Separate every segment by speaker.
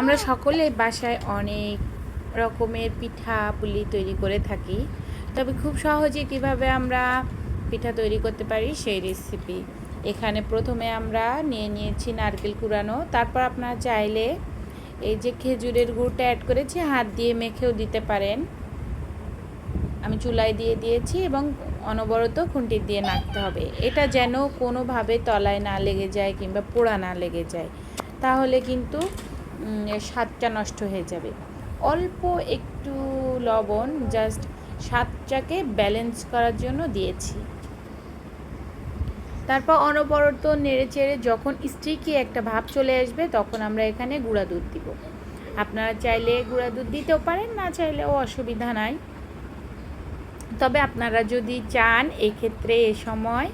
Speaker 1: আমরা সকলে বাসায় অনেক রকমের পিঠা পুলি তৈরি করে থাকি। তবে খুব সহজে কীভাবে আমরা পিঠা তৈরি করতে পারি সেই রেসিপি এখানে প্রথমে আমরা নিয়ে নিয়েছি নারকেল কুড়ানো। তারপর আপনারা চাইলে এই যে খেজুরের গুড়টা অ্যাড করেছি, হাত দিয়ে মেখেও দিতে পারেন। আমি চুলায় দিয়ে দিয়েছি এবং অনবরত খুন্তি দিয়ে নাড়তে হবে। এটা যেন কোনোভাবে তলায় না লেগে যায় কিংবা পোড়া না লেগে যায়। তাহলে কিন্তু স্বাদটা নষ্ট হয়ে যাবে। অল্প একটু লবণ জাস্ট স্বাদটাকে ব্যালেন্স করার জন্য দিয়েছি। তারপর অনবরত নেড়ে চেড়ে যখন স্টিকি একটা ভাব চলে আসবে, তখন আমরা এখানে গুঁড়া দুধ দিব। আপনারা চাইলে গুঁড়া দুধ দিতেও পারেন, না চাইলেও অসুবিধা নাই। তবে আপনারা যদি চান, এক্ষেত্রে এ সময়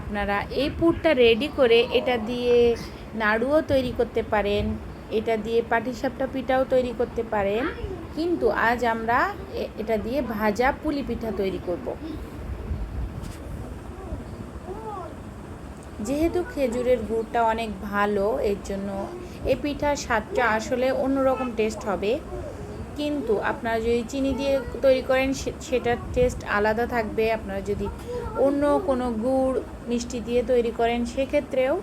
Speaker 1: আপনারা এই পুরটা রেডি করে এটা দিয়ে নাড়ুও তৈরি করতে পারেন। এটা দিয়ে পাটিসাপটা পিঠাও তৈরি করতে পারেন। কিন্তু আজ আমরা এটা দিয়ে ভাজা পুলি পিঠা তৈরি করব। যেহেতু খেজুরের গুড়টা অনেক ভালো, এর জন্য এই পিঠার স্বাদটা আসলে অন্যরকম টেস্ট হবে। কিন্তু আপনারা যদি চিনি দিয়ে তৈরি করেন সেটার টেস্ট আলাদা থাকবে। আপনারা যদি অন্য কোনো গুড়, মিষ্টি দিয়ে তৈরি করেন, সেক্ষেত্রেও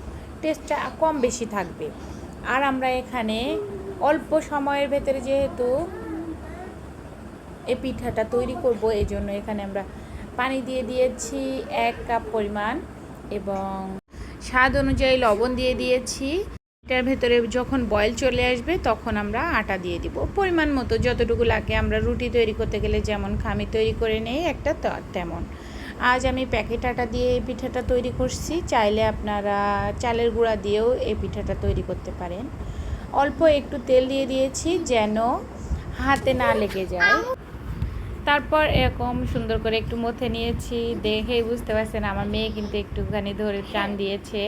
Speaker 1: টেস্টটা কম বেশি থাকবে। আর আমরা এখানে অল্প সময়ের ভেতরে যেহেতু এই পিঠাটা তৈরি করব এই জন্য এখানে আমরা পানি দিয়ে দিয়েছি এক কাপ পরিমাণ এবং স্বাদ অনুযায়ী লবণ দিয়ে দিয়েছি। এটার ভেতরে যখন বয়েল চলে আসবে, তখন আমরা আটা দিয়ে দিব। পরিমাণ মতো যতটুকু লাগে আমরা রুটি তৈরি করতে গেলে যেমন খামি তৈরি করে নেই, একটা তেমন। আজ আমি প্যাকেট আটা দিয়ে এই পিঠাটা তৈরি করছি। চাইলে আপনারা চালের গুঁড়া দিয়েও এই পিঠাটা তৈরি করতে পারেন। অল্প একটু তেল দিয়ে দিয়েছি যেন হাতে না লেগে যায়। তারপর এরকম সুন্দর করে একটু মথে নিয়েছি। দেখে বুঝতে পারছেন, আমার মেয়ে কিন্তু একটুখানি ধরে টান দিয়েছে।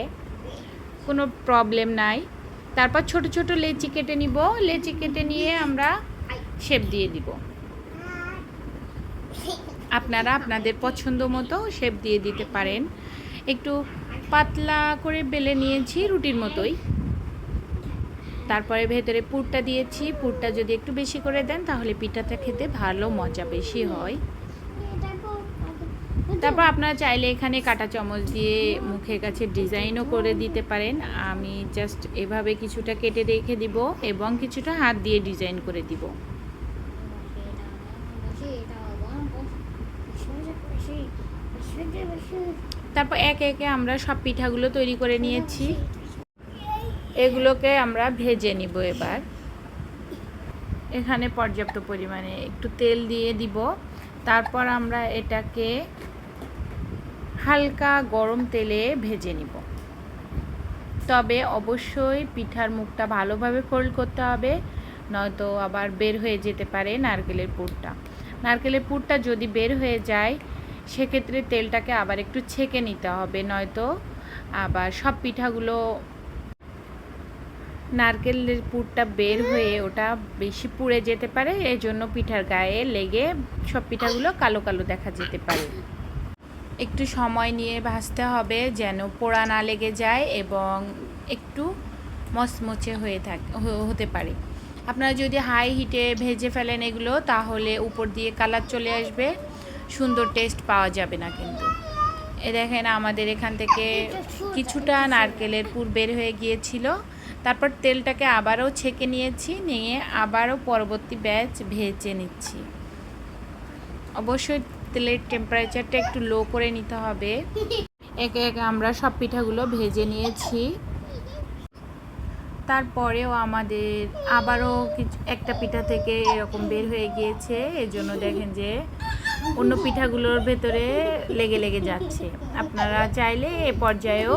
Speaker 1: কোনো প্রবলেম নাই। তারপর ছোট ছোট লেচি কেটে নিব। লেচি কেটে নিয়ে আমরা শেপ দিয়ে দিব। আপনারা আপনাদের পছন্দ মতো শেপ দিয়ে দিতে পারেন। একটু পাতলা করে বেলে নিয়েছি রুটির মতোই। তারপরে ভেতরে পুরটা দিয়েছি। পুরটা যদি একটু বেশি করে দেন, তাহলে পিঠাটা খেতে ভালো মজা বেশি হয়। তারপর আপনারা চাইলে এখানে কাটা চামচ দিয়ে মুখের কাছে ডিজাইনও করে দিতে পারেন। আমি জাস্ট এভাবে কিছুটা কেটে রেখে দিব এবং কিছুটা হাত দিয়ে ডিজাইন করে দিব। তারপর একে একে আমরা সব পিঠাগুলো তৈরি করে নিয়েছি। এগুলোকে আমরা ভেজে নিব এবার। এখানে পর্যাপ্ত পরিমাণে একটু তেল দিয়ে দিব। তারপর আমরা এটাকে হালকা গরম তেলে ভেজে নিব। তবে অবশ্যই পিঠার মুখটা ভালোভাবে ফোল্ড করতে হবে, নয়তো আবার বের হয়ে যেতে পারে নারকেলের পুরটা। নারকেলের পুরটা যদি বের হয়ে যায় সেক্ষেত্রে তেলটাকে আবার একটু ছেঁকে নিতে হবে, নয়তো আবার সব পিঠাগুলো নারকেলের পুরটা বের হয়ে ওটা বেশি পুড়ে যেতে পারে এই জন্য পিঠার গায়ে লেগে সব পিঠাগুলো কালো কালো দেখা যেতে পারে। একটু সময় নিয়ে ভাজতে হবে যেন পোড়া না লেগে যায় এবং একটু মচমচে হয়ে থাক হতে পারে। আপনারা যদি হাই হিটে ভেজে ফেলেন এগুলো, তাহলে উপর দিয়ে কালার চলে আসবে। সুন্দর টেস্ট পাওয়া যাবে না কিন্তু। এ দেখেন আমাদের এখান থেকে কিছুটা নারকেলের পুর বের হয়ে গিয়েছিল। তারপর তেলটাকে আবারও ছেঁকে নিয়েছি, নিয়ে আবারও পরবর্তী ব্যাচ ভেজে নিচ্ছি। অবশ্যই তেলের টেম্পারেচারটা একটু লো করে নিতে হবে। একে একে আমরা সব পিঠাগুলো ভেজে নিয়েছি। তারপরেও আমাদের আবারও কিছু, একটা পিঠা থেকে এরকম বের হয়ে গিয়েছে। এজন্য দেখেন যে অন্য পিঠাগুলোর ভেতরে লেগে লেগে যাচ্ছে। আপনারা চাইলে এ পর্যায়েও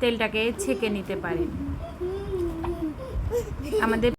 Speaker 1: তেলটাকে ছেঁকে নিতে পারেন। আমাদের